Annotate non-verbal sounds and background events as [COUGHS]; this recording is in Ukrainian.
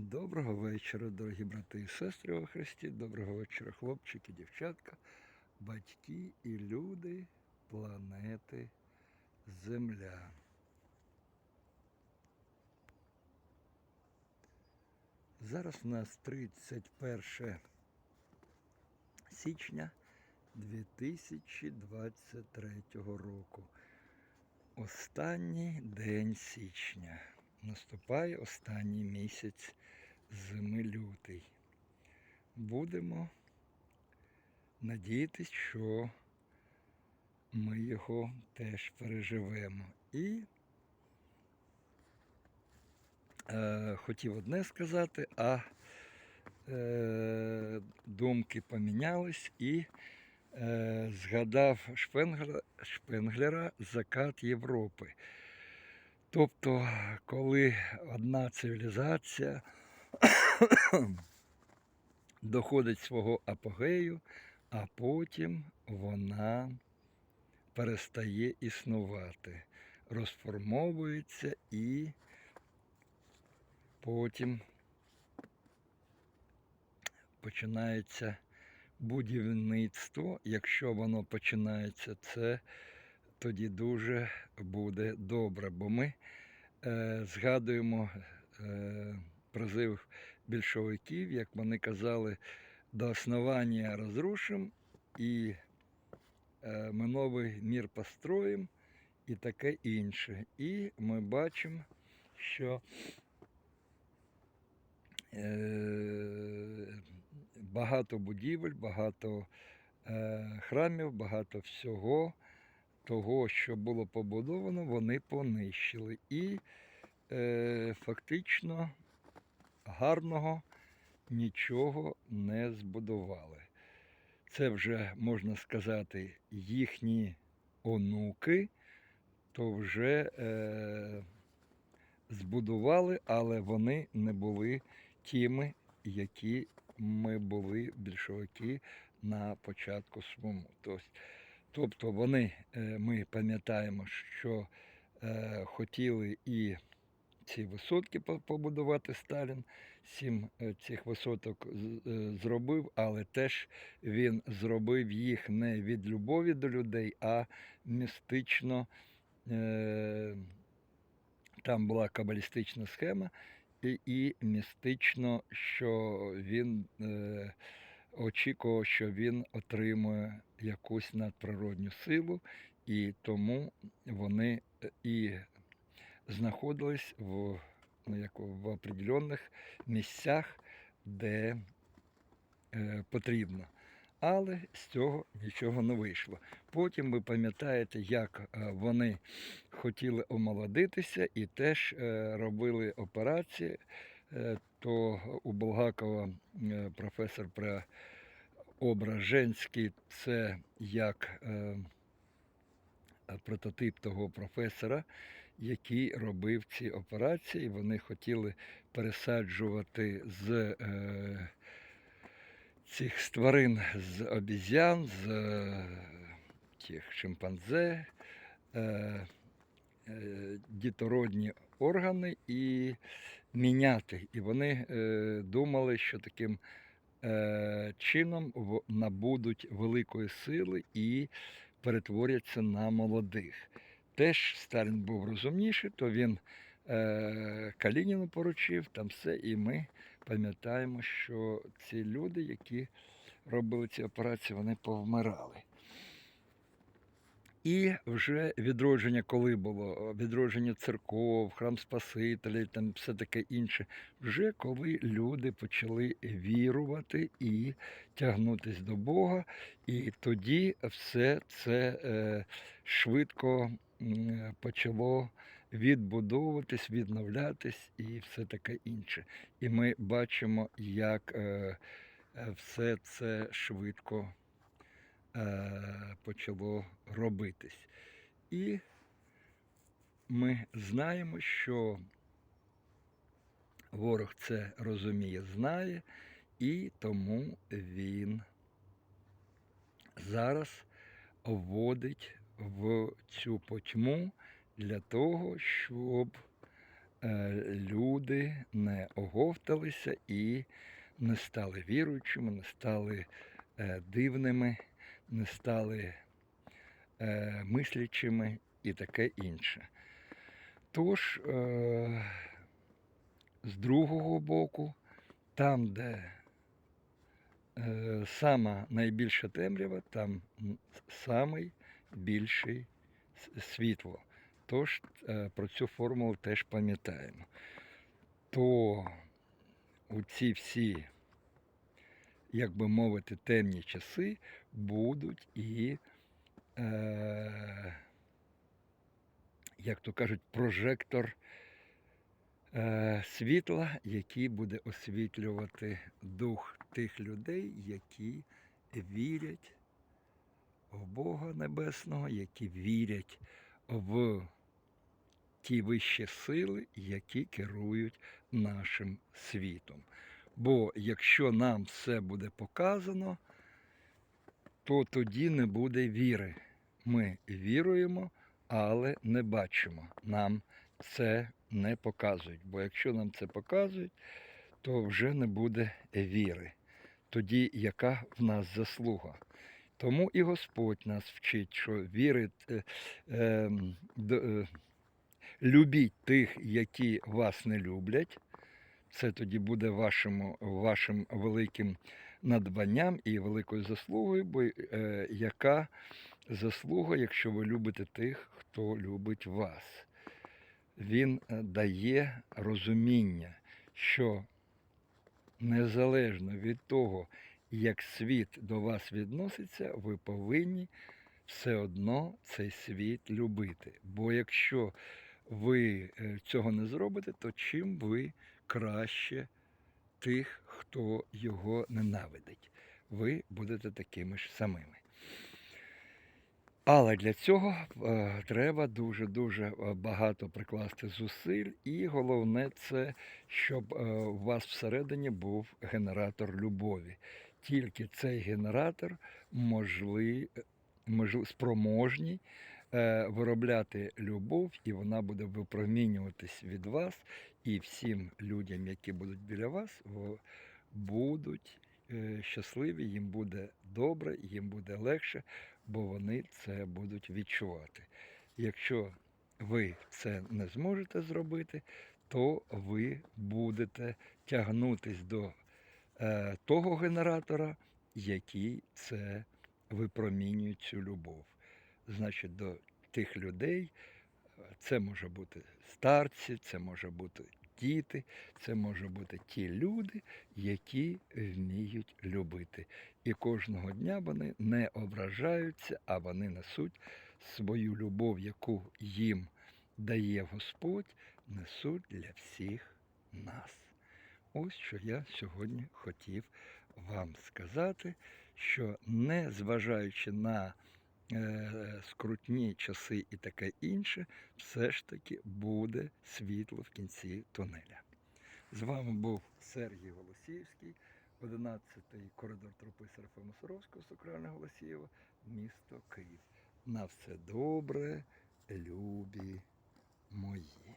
Доброго вечора, дорогі брати і сестри во Христі. Доброго вечора, хлопчики, дівчатка, батьки і люди планети Земля. Зараз у нас 31 січня 2023 року. Останній день січня. Наступає останній місяць зими лютий. Будемо надіятись, що ми його теж переживемо. І е, хотів одне сказати, а е, думки помінялись і е, згадав Шпенглера, Шпенглера Закат Європи. Тобто, коли одна цивілізація [COUGHS] доходить свого апогею, а потім вона перестає існувати, розформовується і потім починається будівництво. Якщо воно починається, це тоді дуже буде добре, бо ми е, згадуємо е, призив більшовиків, як вони казали, до основання розрушимо і е, ми новий мір построїмо і таке інше. І ми бачимо, що е, багато будівель, багато е, храмів, багато всього того, що було побудовано, вони понищили. І фактично гарного нічого не збудували. Це вже, можна сказати, їхні онуки, то вже е, збудували, але вони не були тими, які ми були більшовики на початку своєму. Тобто, вони, е, ми пам'ятаємо, що е, хотіли і ці висотки побудувати Сталін, сім е, цих висоток е, зробив, але теж він зробив їх не від любові до людей, а містично. Е, там була кабалістична схема, і, і містично, що він е, очікував, що він отримує якусь надприродню силу, і тому вони і знаходились в, ну, як, в определенних місцях, де е, потрібно. Але з цього нічого не вийшло. Потім ви пам'ятаєте, як е, вони хотіли омолодитися і теж е, робили операції. Е, То у Булгакова е, професор про це як прототип того професора, який робив ці операції. Вони хотіли пересаджувати з е, цих з тварин з обіз'ян, з е, тих шимпанзе, е, е, дітородні органи і міняти. І вони е, думали, що таким е, чином набудуть великої сили і перетворяться на молодих. Теж Сталін був розумніший, то він е, Калініну поручив, там все, і ми пам'ятаємо, що ці люди, які робили ці операції, вони повмирали. І вже відродження, коли було відродження церков, храм Спасителя, там все таке інше. Вже коли люди почали вірувати і тягнутися до Бога, і тоді все це е, швидко почало відбудовуватись, відновлятись і все таке інше. І ми бачимо, як е, е, все це швидко е, почало робитись. І ми знаємо, що ворог це розуміє, знає, і тому він зараз вводить в цю потьму для того, щоб е, люди не оговталися і не стали віруючими, не стали е, дивними, не стали е, мислячими і таке інше. Тож, з другого боку, там, де сама найбільша темрява, там самий більший світло. Тож е, про цю формулу теж пам'ятаємо. То у ці всі, як би мовити, темні часи будуть і, е, як то кажуть, прожектор е, світла, який буде освітлювати дух тих людей, які вірять в Бога Небесного, які вірять в ті вищі сили, які керують нашим світом. Бо якщо нам все буде показано, то тоді не буде віри. Ми віруємо, але не бачимо. Нам це не показують. Бо якщо нам це показують, то вже не буде віри. Тоді яка в нас заслуга? Тому і Господь нас вчить, що вірить, е, е, е, любіть тих, які вас не люблять. Це тоді буде вашим, вашим великим надбанням і великою заслугою, бо е, яка заслуга, якщо ви любите тих, хто любить вас. Він е, дає розуміння, що незалежно від того, як світ до вас відноситься, ви повинні все одно цей світ любити. Бо якщо ви е, цього не зробите, то чим ви краще тих, хто його ненавидить? Ви будете такими ж самими. Але для цього е, треба дуже-дуже е, багато прикласти зусиль, і головне це, щоб е, у вас всередині був генератор любові. Тільки цей генератор можли, можли, спроможний е, виробляти любов, і вона буде випромінюватись від вас, і всім людям, які будуть біля вас, будуть е, щасливі, їм буде добре, їм буде легше, бо вони це будуть відчувати. Якщо ви це не зможете зробити, то ви будете тягнутись до того генератора, який це випромінює цю любов. Значить, до тих людей е, це може бути старці, це може бути діти, це може бути ті люди, які вміють любити. І кожного дня вони не ображаються, а вони несуть свою любов, яку їм дає Господь, несуть для всіх нас. Ось що я сьогодні хотів вам сказати, що не зважаючи на е, скрутні часи і таке інше, все ж таки буде світло в кінці тунеля. З вами був Сергій Голосіївський, 11-й коридор тропи Серафима Саровського, Сокрана Голосієва, місто Київ. На все добре, любі мої.